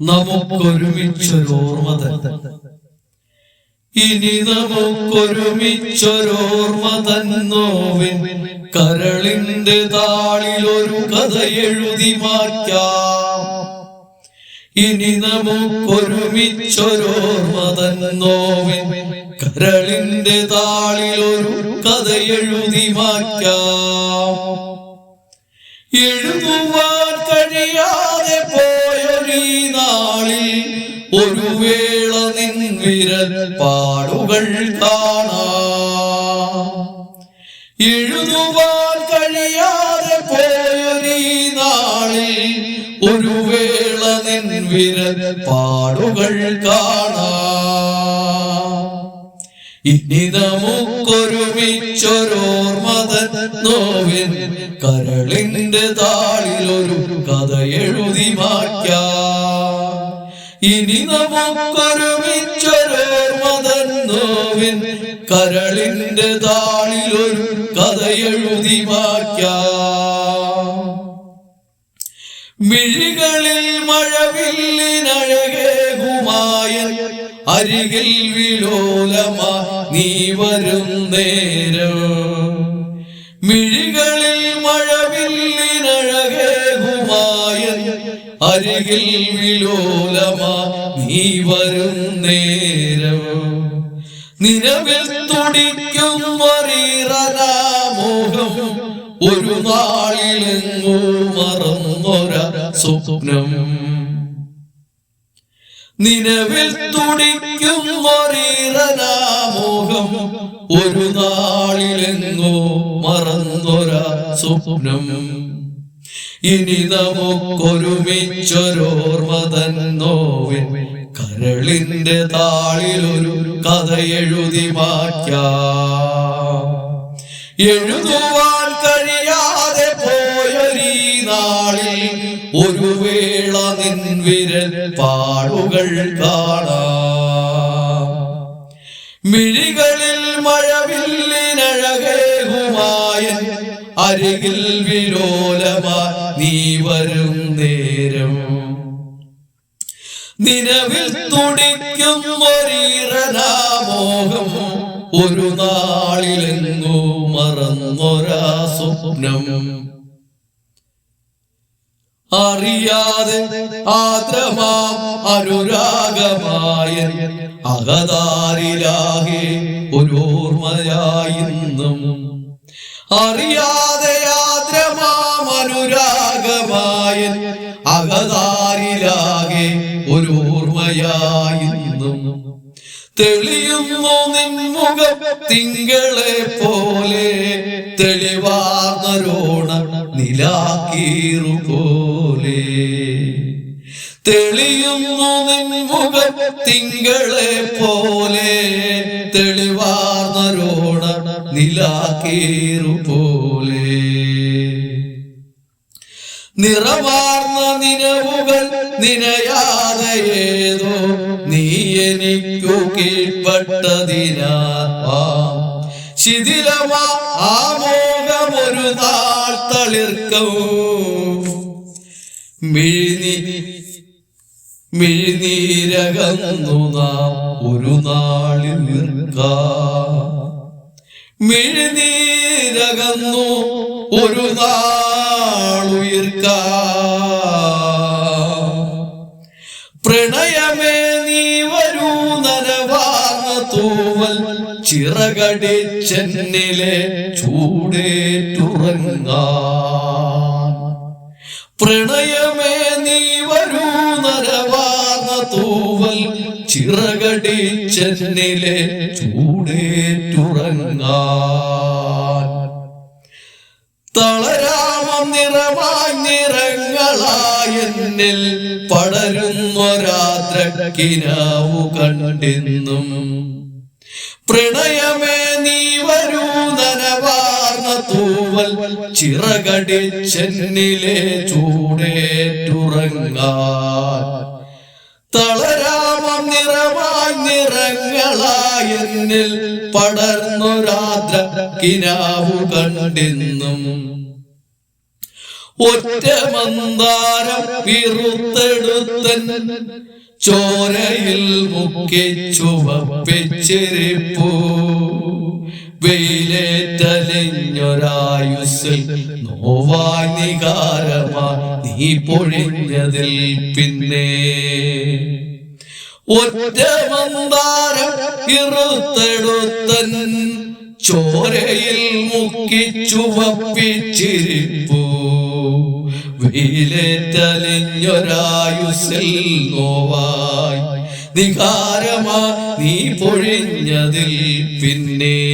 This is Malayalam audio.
നമുക്കൊരുമിച്ചൊരോർമ്മ ഇനി നമുക്കൊരുമിച്ചൊരോർമ്മ തന്നോവിൻ കരളിന്റെ താളിലൊരു കഥ എഴുതി മാറ്റാം. ഇനി നമുക്കൊരുമിച്ചൊരോർമ്മ തന്നോവിൻ കരളിന്റെ താളിലൊരു കഥ എഴുതി മാറ്റാം. എഴുതുവാൻ കഴിയാതെ പോയൊരീ നാളിൽ ഒരു വേള നിൻ വിരൽ പാടുകൾ എഴുതുവാൻ കഴിയാതെ പോയൊരീ നാളിൽ ഒരു വേള നിൻ വിരൽ പാടുകൾ കാണാ. ഇനി നമുക്കൊരുമിച്ചൊരോർമ്മതൻ നോവിൻ കരളിന്റെ താളിലൊരു കഥ എഴുതി മാറ്റാം. ഇനി നമുക്കൊരുമിച്ചൊരോർമ്മതൻ നോവിൻ കരളിന്റെ താളിലൊരു കഥയെഴുതി മിഴികളിൽ മിഴികളിൽ മഴവില്ലിനഴകേകുമായൻ അരികിൽ വിലോലമ നീ വരും നേരം. മിഴികളിൽ അരികിൽ വിലോലമാ നീ വരും നേരം. നിലവിൽ തുടിക്കും വറീറനാമോഹം ഒരു നാളിലെങ്ങോ മറന്നൊര സ്വപ്നം. നിലവിൽ തുടിക്കും വറീറനാമോഹം ഒരു നാളിലെങ്ങോ മറന്നൊര സ്വപ്നം. ഇനി നമുക്കൊരുമിച്ചൊരോർമ്മ തന്നോവിൻ കരളിന്റെ താളിലൊരു കഥ എഴുതി മാറ്റാം എഴുതുവാൻ കഴിയാതെ പോയൊരീ നാളിൽ ഒരു വേള നിൻ വിരൽ പാടുകൾ കാണാം. മിഴികളിൽ മഴവില്ലിനഴകേകുമായൻ അരികിൽ വിരോലമ നീ വരും നേരം. നിലവിൽ തുടിക്കും ഒരീറനാമോഹം ഒരു നാളിലെങ്ങോ മറന്നൊരാ സ്വപ്നം. അറിയാതെ ആദ്രമാം അനുരാഗമായ അകതാരിലാകെ ഒരോർമ്മയായിന്നും അറിയാതെ ആദ്രമാമനുരാഗമായി അകതാരിലാകെ ഒരു ഓർമ്മയായി തെളിയുന്നു നിൻമുഖ തിങ്കളെ പോലെ തെളിവാർന്നരോണ നിലാക്കീറു പോലെ. തെളിയുന്നു നിൻമുഖ തിങ്കളെ പോലെ തെളിവാർന്നരോണ നിലാക്കേറു പോലെ നിറമാർന്ന നിലവുകൾ നിനയാതെ നീ എനിക്കു കീഴ്പ്പെട്ടതിനാ. ശിഥിലമാ ആമോകമൊരു നാൾ തളിർക്കവും മിഴിനി ഒരു നാളിൽ മിഴിനീരകന്നു ഒരു നാളുയർക്ക പ്രണയമേ നീ വരൂ നനവാർന്ന തൂവൽ. ചിറകടിച്ചെന്നിലെ ചൂടേറ്റുറങ്ങ പ്രണയമേ നീ വരൂ ചിറകടിച്ചെന്നിലെ ചൂടേറ്റുറങ്ങാൻ തളരാമം നിറവാങ്ങിറങ്ങളായെന്നിൽ പടരുന്നൊരാത്രക്കിനാവു കണ്ടിന്നും. പ്രണയമേ നീ വരൂ നനവാർന്ന തൂവൽ ചിറകടിച്ചെന്നിലെ ചൂടേറ്റുറങ്ങാൻ തളരാമം പടർന്നു രാത്ര കിനാവു കണ്ടെന്നും. ഒറ്റ മന്ദാരം വിറുത്തെടുത്തൻ ചോരയിൽ മുക്കി ചുവപ്പിച്ചിരിപ്പൂ. വെയിലേറ്റലിഞ്ഞൊരായുസിൽ നോവായി നികാരമാ നീ പൊഴിഞ്ഞതിൽ പിന്നെ. ഒറ്റ ഇറുത്തെടുത്തൻ ചോരയിൽ മുക്കി ചുവപ്പിച്ചിരിപ്പൂ. വെയിലേറ്റലിഞ്ഞൊരായുസിൽ നോവായി. നികാരമാ നീ പൊഴിഞ്ഞതിൽ പിന്നെ.